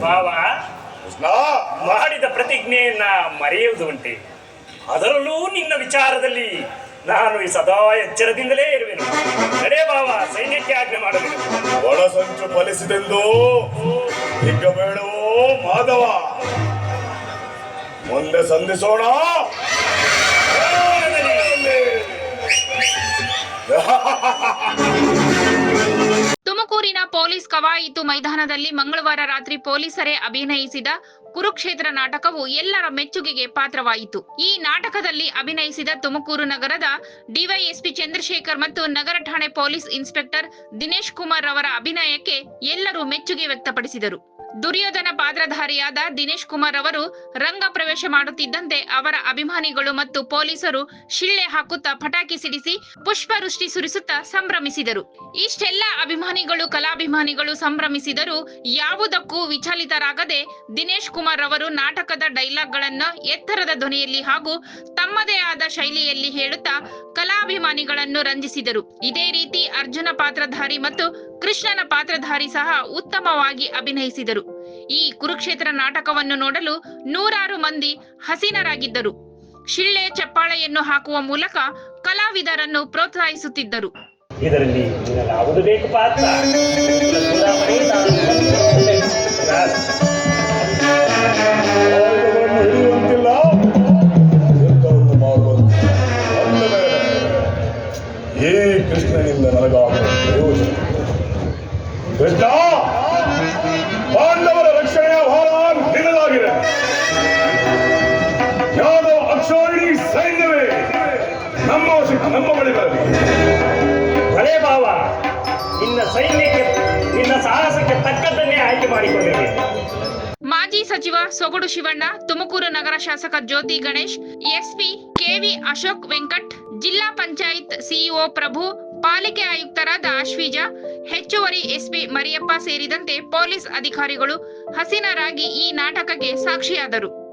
ಭಾವ ಮಾಡಿದ ಪ್ರತಿಜ್ಞೆಯನ್ನ ಮರೆಯುವುದು ಉಂಟೆ ಅದರಲ್ಲೂ ನಿನ್ನ ವಿಚಾರದಲ್ಲಿ ನಾನು ಈ ಸದಾ ಎಚ್ಚರದಿಂದಲೇ ಇರುವೆನು. ನಡೆ ಭಾವ ಸೈನ್ಯಕ್ಕೆ ಆಜ್ಞೆ ಮಾಡಬೇಕು. ಒಳಸಂಚು ಫಲಿಸಿದೆಂದು ಹಿಗ್ಗಬೇಡವೋ ಮಾಧವ. ಮುಂದೆ ಸಂಧಿಸೋಣ. ಪೊಲೀಸ್ ಕವಾಯಿತು ಮೈದಾನದಲ್ಲಿ ಮಂಗಳವಾರ ರಾತ್ರಿ ಪೊಲೀಸರೇ ಅಭಿನಯಿಸಿದ ಕುರುಕ್ಷೇತ್ರ ನಾಟಕವು ಎಲ್ಲರ ಮೆಚ್ಚುಗೆಗೆ ಪಾತ್ರವಾಯಿತು. ಈ ನಾಟಕದಲ್ಲಿ ಅಭಿನಯಿಸಿದ ತುಮಕೂರು ನಗರದ ಡಿವೈಎಸ್ಪಿ ಚಂದ್ರಶೇಖರ್ ಮತ್ತು ನಗರ ಠಾಣೆ ಪೊಲೀಸ್ ಇನ್ಸ್ಪೆಕ್ಟರ್ ದಿನೇಶ್ ಕುಮಾರ್ ಅವರ ಅಭಿನಯಕ್ಕೆ ಎಲ್ಲರೂ ಮೆಚ್ಚುಗೆ ವ್ಯಕ್ತಪಡಿಸಿದರು. ದುರ್ಯೋಧನ ಪಾತ್ರಧಾರಿಯಾದ ದಿನೇಶ್ ಕುಮಾರ್ ಅವರು ರಂಗ ಪ್ರವೇಶ ಮಾಡುತ್ತಿದ್ದಂತೆ ಅವರ ಅಭಿಮಾನಿಗಳು ಮತ್ತು ಪೊಲೀಸರು ಶಿಳ್ಳೆ ಹಾಕುತ್ತಾ ಪಟಾಕಿ ಸಿಡಿಸಿ ಪುಷ್ಪವೃಷ್ಟಿ ಸುರಿಸುತ್ತಾ ಸಂಭ್ರಮಿಸಿದರು. ಇಷ್ಟೆಲ್ಲ ಅಭಿಮಾನಿಗಳು, ಕಲಾಭಿಮಾನಿಗಳು ಸಂಭ್ರಮಿಸಿದರೂ ಯಾವುದಕ್ಕೂ ವಿಚಲಿತರಾಗದೆ ದಿನೇಶ್ ಕುಮಾರ್ ಅವರು ನಾಟಕದ ಡೈಲಾಗ್ಗಳನ್ನು ಎತ್ತರದ ಧ್ವನಿಯಲ್ಲಿ ಹಾಗೂ ತಮ್ಮದೇ ಆದ ಶೈಲಿಯಲ್ಲಿ ಹೇಳುತ್ತಾ ಕಲಾಭಿಮಾನಿಗಳನ್ನು ರಂಜಿಸಿದರು. ಇದೇ ರೀತಿ ಅರ್ಜುನ ಪಾತ್ರಧಾರಿ ಮತ್ತು ಕೃಷ್ಣನ ಪಾತ್ರಧಾರಿ ಸಹ ಉತ್ತಮವಾಗಿ ಅಭಿನಯಿಸಿದರು. ಈ ಕುರುಕ್ಷೇತ್ರ ನಾಟಕವನ್ನು ನೋಡಲು ನೂರಾರು ಮಂದಿ ಹಸೀನರಾಗಿದ್ದರು. ಶಿಳ್ಳೆ ಚಪ್ಪಾಳೆಯನ್ನು ಹಾಕುವ ಮೂಲಕ ಕಲಾವಿದರನ್ನು ಪ್ರೋತ್ಸಾಹಿಸುತ್ತಿದ್ದರು. ಇದರಲ್ಲಿ ಯಾವುದು ಬೇಕು ಪಾತ್ರ. ಕೃಷ್ಣನಿಂದ ನನಗಾಗುವ ಪ್ರಯೋಜನ ಕೃಷ್ಣ ನಮ್ಮ ವಶಕ್ಕೆ ನಮ್ಮ ಬಳಿ ಬರಲಿ ಭಾವ ನಿನ್ನ ಸೈನ್ಯಕ್ಕೆ ನಿನ್ನ ಸಾಹಸಕ್ಕೆ ತಕ್ಕದ್ದನ್ನೇ ಆಯ್ಕೆ ಮಾಜಿ ಸಚಿವ ಸೊಗಡು ಶಿವಣ್ಣ ತುಮಕೂರು ನಗರ ಶಾಸಕ ಜ್ಯೋತಿ ಗಣೇಶ್ ಎಸ್ಪಿ ಕೆವಿ ಅಶೋಕ್ ವೆಂಕಟ್ ಜಿಲ್ಲಾ ಪಂಚಾಯತ್ ಸಿಇಒ ಪ್ರಭು ಪಾಲಿಕೆ ಆಯುಕ್ತರಾದ ಅಶ್ವಿಜ ಹೆಚ್ಚುವರಿ ಎಸ್ಪಿ ಮರಿಯಪ್ಪ ಸೇರಿದಂತೆ ಪೊಲೀಸ್ ಅಧಿಕಾರಿಗಳು ಹಸಿನರಾಗಿ ಈ ನಾಟಕಕ್ಕೆ ಸಾಕ್ಷಿಯಾದರು.